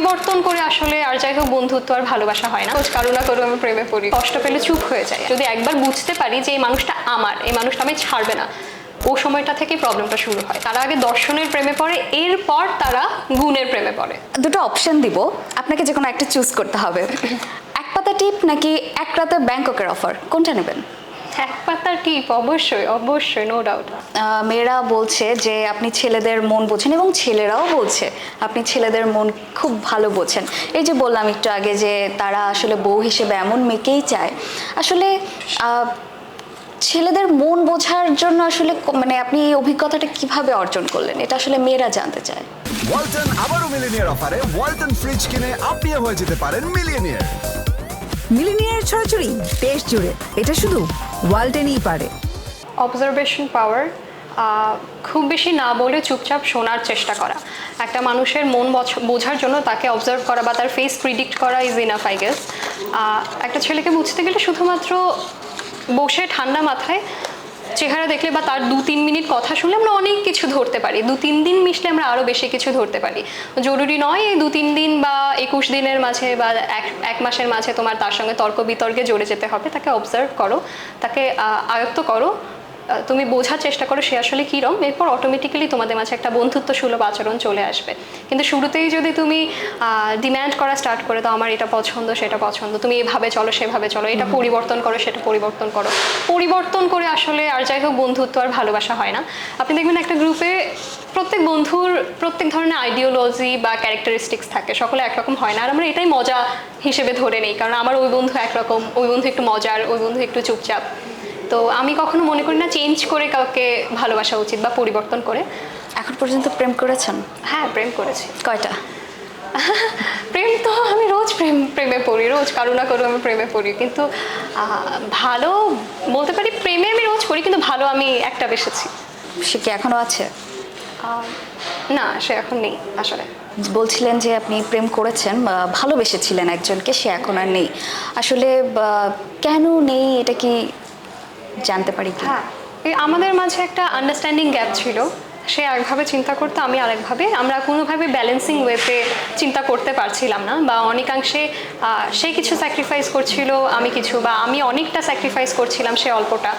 পরিবর্তন করে আসলে আর যাই হোক বন্ধুত্ব আর ভালোবাসা হয় না। খোঁজ কারুনা করো আমি প্রেমে পড়ি। কষ্ট পেলে চুপ হয়ে যায়। যদি একবার বুঝতে পারি যে এই মানুষটা আমার এই মানুষটা আমি ছাড়বে না ও সময়টা থেকে প্রবলেমটা শুরু হয়। তারা আগে দর্শনের প্রেমে পড়ে এরপর তারা গুণের প্রেমে পড়ে। দুটো অপশন দিব। আপনাকে যে কোনো একটা চুজ করতে হবে। এক পাতা টিপ নাকি এক রাতে ব্যাংককের অফার কোনটা নেবেন? এক পাতার টিপ অবশ্যই অবশ্যই নো ডাউট মেয়েরা বলছে যে আপনি ছেলেদের মন বোঝেন এবং ছেলেরাও বলছে আপনি ছেলেদের মন খুব ভালো বোঝেন। এই যে বললাম একটু আগে যে তারা আসলে বউ হিসেবে এমন মেয়েকেই চায়। আসলে ছেলেদের মন বোঝার জন্য আসলে মানে আপনি এই অভিজ্ঞতাটা কীভাবে অর্জন করলেন? এটা আসলে মেয়েরা জানতে চায়। ওয়ালটন আবারও মিলিনিয়ার অফারে ওয়ালটন ফ্রিজ কিনে আপনিও হয়ে যেতে পারেন মিলিয়নিয়ার। মিলিনিয়ার ছড়াছড়ি দেশ জুড়ে। এটা শুধু ওয়ালটেনই পারে। অবজারভেশন পাওয়ার খুব বেশি না বলে চুপচাপ শোনার চেষ্টা করা। একটা মানুষের মন বোঝার জন্য তাকে অবজার্ভ করা বা তার ফেস প্রিডিক্ট করা ইজ ইনাফ আই গেস একটা ছেলেকে বুঝতে গেলে শুধুমাত্র বসে ঠান্ডা মাথায় চেহারা দেখলে বা তার দু তিন মিনিট কথা শুনলে আমরা অনেক কিছু ধরতে পারি। দু তিন দিন মিশলে আমরা আরও বেশি কিছু ধরতে পারি। জরুরি নয় এই দু তিন দিন বা একুশ দিনের মাঝে বা এক এক মাসের মাঝে তোমার তার সঙ্গে তর্ক বিতর্কে জড়ে যেতে হবে। তাকে অবজার্ভ করো, তাকে আয়ত্ত করো। তুমি বোঝার চেষ্টা করো সে আসলে কীরম এরপর অটোমেটিক্যালি তোমাদের মাঝে একটা বন্ধুত্ব সুলভ আচরণ চলে আসবে। কিন্তু শুরুতেই যদি তুমি ডিম্যান্ড করা স্টার্ট করে দাও আমার এটা পছন্দ সেটা পছন্দ তুমি এভাবে চলো সেভাবে চলো এটা পরিবর্তন করো সেটা পরিবর্তন করো। পরিবর্তন করে আসলে আর যাই হোক বন্ধুত্ব আর ভালোবাসা হয় না। আপনি দেখবেন একটা গ্রুপে প্রত্যেক বন্ধুর প্রত্যেক ধরনের আইডিওলজি বা ক্যারেক্টারিস্টিক্স থাকে সকলে একরকম হয় না। আর আমরা এটাই মজা হিসেবে ধরে নেই কারণ আমার ওই বন্ধু একরকম ওই বন্ধু একটু মজার ওই বন্ধু একটু চুপচাপ। তো আমি কখনো মনে করি না চেঞ্জ করে কাউকে ভালোবাসা উচিত বা পরিবর্তন করে। এখন পর্যন্ত প্রেম করেছেন? হ্যাঁ প্রেম করেছি। কয়টা? প্রেম তো আমি রোজ প্রেম প্রেমে পড়ি রোজ করু আমি প্রেমে পড়ি। কিন্তু ভালো বলতে পারি প্রেমে আমি রোজ পড়ি কিন্তু ভালো আমি একটা বেসেছি। সে কি এখনও আছে? না সে এখন নেই আসলে। বলছিলেন যে আপনি প্রেম করেছেন ভালোবেসেছিলেন একজনকে সে এখন আর নেই। আসলে কেন নেই? এটা কি জানতে পারি কি? হ্যাঁ। আমাদের মাঝে একটা আন্ডারস্ট্যান্ডিং গ্যাপ ছিল। সে একভাবে চিন্তা করতো আমি আরেকভাবে। আমরা কোনোভাবে ব্যালেন্সিং ওয়েতে চিন্তা করতে পারছিলাম না বা অনেকাংশে সে কিছু স্যাক্রিফাইস করছিল আমি কিছু বা আমি অনেকটা স্যাক্রিফাইস করছিলাম সে অল্পটা।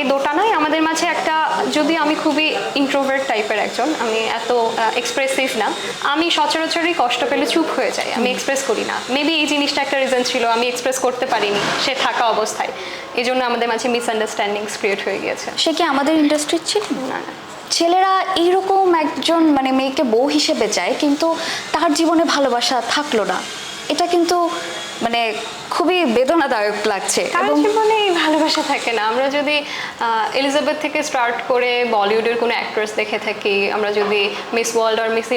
এই দোটানাই আমাদের মাঝে একটা যদি আমি খুবই ইন্ট্রোভার্ট টাইপের একজন আমি এত এক্সপ্রেসিভ না আমি সচরাচরই কষ্ট পেলে চুপ হয়ে যাই আমি এক্সপ্রেস করি না। মেবি এই জিনিসটা একটা রিজন ছিল আমি এক্সপ্রেস করতে পারিনি সে থাকা অবস্থায়। এই জন্য আমাদের মাঝে মিসআন্ডারস্ট্যান্ডিংস ক্রিয়েট হয়ে গিয়েছে। সে কি আমাদের ইন্ডাস্ট্রির ছিল? না না। ছেলেরা এইরকম একজন মানে মেয়েকে বউ হিসেবে চায় কিন্তু তার জীবনে ভালোবাসা থাকল না। এটা কিন্তু মানে খুবই বেদনাদায়ক লাগছে কারও জীবনে ভালোবাসা থাকে না। আমরা যদি এলিজাবেথ থেকে স্টার্ট করে বলিউডের কোনো অ্যাক্ট্রেস দেখে থাকি আমরা যদি মিস ওয়ার্ল্ড আর মিস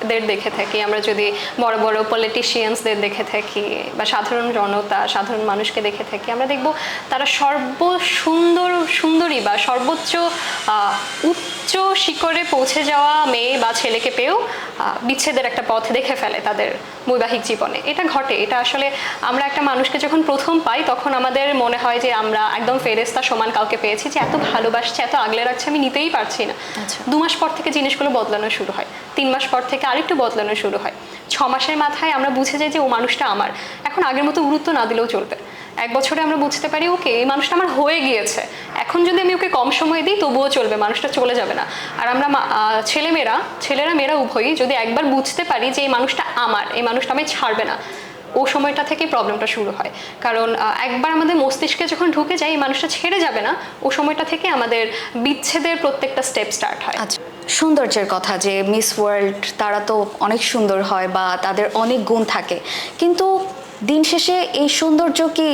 ইউনিভার্সদের দেখে থাকি। আমরা যদি বড় বড় পলিটিশিয়ানসদের দেখে থাকি বা সাধারণ জনতা সাধারণ মানুষকে দেখে থাকি আমরা দেখব তারা সর্ব সুন্দর সুন্দরী বা সর্বোচ্চ উচ্চ শিখরে পৌঁছে যাওয়া মেয়ে বা ছেলেকে পেয়েও বিচ্ছেদের একটা পথ দেখে ফেলে তাদের বৈবাহিক জীবনে। এটা ঘটে। এটা আসলে আমরা একটা মানুষকে যখন প্রথম পাই তখন আমাদের মনে হয় যে আমরা একদম ফেরেস্তা সমান কাউকে পেয়েছি যে এত ভালোবাসছে এত আগলে রাখছে আমি নিতেই পারছি না। আচ্ছা। দু মাস পর থেকে জিনিসগুলো বদলানো শুরু হয়। তিন মাস পর থেকে আরেকটু বদলানো শুরু হয়। ছ মাসের মাথায় আমরা বুঝে যাই যে ও মানুষটা আমার। এখন আগের মতো গুরুত্ব না দিলেও চলবে। এক বছরে আমরা বুঝতে পারি, ওকে এই মানুষটা আমার হয়ে গিয়েছে। এখন যদি আমি ওকে কম সময় দিই, তবুও চলবে, মানুষটা চলে যাবে না। আর আমরা ছেলেমেয়েরা, ছেলেরা মেয়েরা উভয়ই যদি একবার বুঝতে পারি যে এই মানুষটা আমার, এই মানুষটা আমি ছাড়বে না, ও সময়টা থেকে প্রবলেমটা শুরু হয়। কারণ একবার আমাদের মস্তিষ্কে যখন ঢুকে যায়, এই মানুষটা ছেড়ে যাবে না, ও সময়টা থেকে আমাদের বিচ্ছেদের প্রত্যেকটা স্টেপ স্টার্ট হয়। আচ্ছা। সৌন্দর্যের কথা যে মিস ওয়ার্ল্ড তারা তো অনেক সুন্দর হয় বা তাদের অনেক গুণ থাকে। কিন্তু দিন শেষে এই সৌন্দর্য কি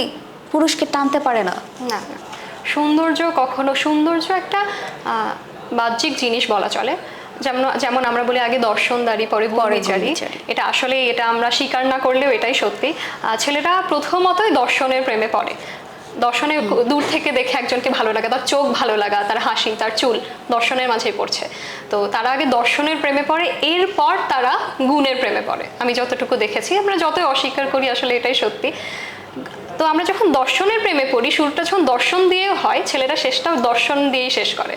পুরুষকে টানতে পারে না? না সৌন্দর্য কখনো সৌন্দর্য একটা বাহ্যিক জিনিস বলা চলে। যেমন যেমন আমরা বলি আগে দর্শনদারি পরে পরিচারী। এটা আসলে এটা আমরা স্বীকার না করলেও এটাই সত্যি। ছেলেরা প্রথমতই দর্শনের প্রেমে পড়ে। দর্শনে দূর থেকে দেখে একজনকে ভালো লাগা তার চোখ ভালো লাগা তার হাসি তার চুল দর্শনের মাঝেই পড়ছে। তো তারা আগে দর্শনের প্রেমে পড়ে এরপর তারা গুণের প্রেমে পড়ে। আমি যতটুকু দেখেছি আমরা যতই অস্বীকার করি আসলে এটাই সত্যি। তো আমরা যখন দর্শনের প্রেমে পড়ি শুরুটা যখন দর্শন দিয়েও হয় ছেলেরা শেষটাও দর্শন দিয়েই শেষ করে।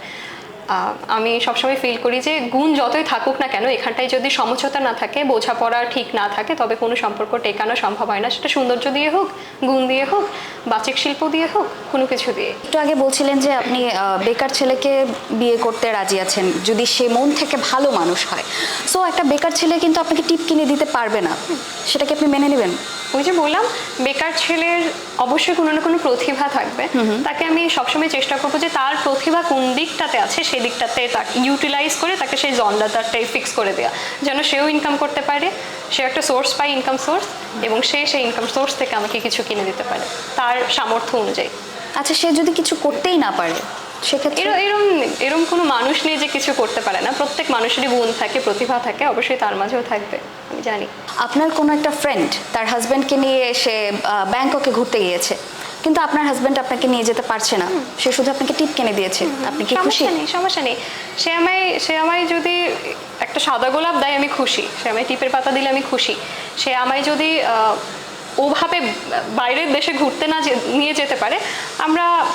আমি সবসময় ফিল করি যে গুণ যতই থাকুক না কেন এখানটায় যদি সমঝোতা না থাকে বোঝাপড়া ঠিক না থাকে তবে কোনো সম্পর্ক টেকানো সম্ভব হয় না। সেটা সৌন্দর্য দিয়ে হোক গুণ দিয়ে হোক বাচিক শিল্প দিয়ে হোক কোনো কিছু দিয়ে। একটু আগে বলছিলেন যে আপনি বেকার ছেলেকে বিয়ে করতে রাজি আছেন যদি সে মন থেকে ভালো মানুষ হয়। সো একটা বেকার ছেলে কিন্তু আপনাকে টিপ কিনে দিতে পারবে না। সেটাকে আপনি মেনে নেবেন? ওই যে বললাম বেকার ছেলের অবশ্যই কোনো না কোনো প্রতিভা থাকবে। তাকে আমি সবসময় চেষ্টা করব যে তার প্রতিভা কোন দিকটাতে আছে সেই দিকটাতে তাকে ইউটিলাইজ করে তাকে সেই জন্ডাদারটাই ফিক্স করে দেওয়া যেন সেও ইনকাম করতে পারে সে একটা সোর্স পায় ইনকাম সোর্স এবং সে সেই ইনকাম সোর্স থেকে আমাকে কিছু কিনে দিতে পারে তার সামর্থ্য অনুযায়ী। আচ্ছা সে যদি কিছু করতেই না পারে সেক্ষেত্রে? এরম এরম কোনো মানুষ নেই যে কিছু করতে পারে না। প্রত্যেক মানুষেরই গুণ থাকে প্রতিভা থাকে অবশ্যই তার মাঝেও থাকবে আমি জানি। আপনার কোনো একটা ফ্রেন্ড তার হাজব্যান্ডকে নিয়ে সে ব্যাংককে ঘুরতে গিয়েছে কিন্তু আপনার হাজব্যান্ড আপনাকে নিয়ে যেতে পারছে না। সে শুধু আপনাকে টিপ কিনে দিয়েছে। আপনি কি খুশি? সমস্যা নেই সমস্যা নেই। সে আমায় সে আমায় যদি একটা সাদা গোলাপ দেয় আমি খুশি। সে আমায় টিপের পাতা দিলে আমি খুশি। সে আমায় যদি আহ, ওভাবে বাইরের দেশে ঘুরতে না নিয়ে যেতে পারে আমরা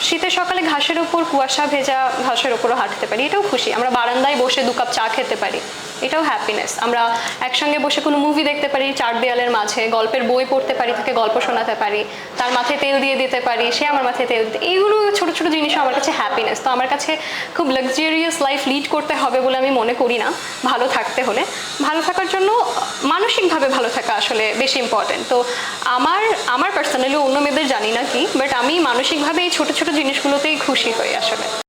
শীতের সকালে ঘাসের উপর কুয়াশা ভেজা ঘাসের উপরও হাঁটতে পারি। এটাও খুশি। আমরা বারান্দায় বসে দু কাপ চা খেতে পারি। এটাও হ্যাপিনেস আমরা একসঙ্গে বসে কোনো মুভি দেখতে পারি, চার দেয়ালের মাঝে, গল্পের বই পড়তে পারি, তাকে গল্প শোনাতে পারি, তার মাথায় তেল দিয়ে দিতে পারি, সে আমার মাথায় তেল দিতে এইগুলো ছোট ছোট জিনিসও আমার কাছে হ্যাপিনেস তো আমার কাছে খুব লাক্সারিয়াস লাইফ লিড করতে হবে বলে আমি মনে করি না, ভালো থাকতে হলে। ভালো থাকার জন্য মানসিকভাবে ভালো থাকা আসলে বেশি ইম্পর্টেন্ট তো আমার আমার পার্সোনালি অন্য মেয়েদের জানি না কি বাট আমি মানসিকভাবে এই ছোট ছোট জিনিসগুলোতেই খুশি হই আসলে।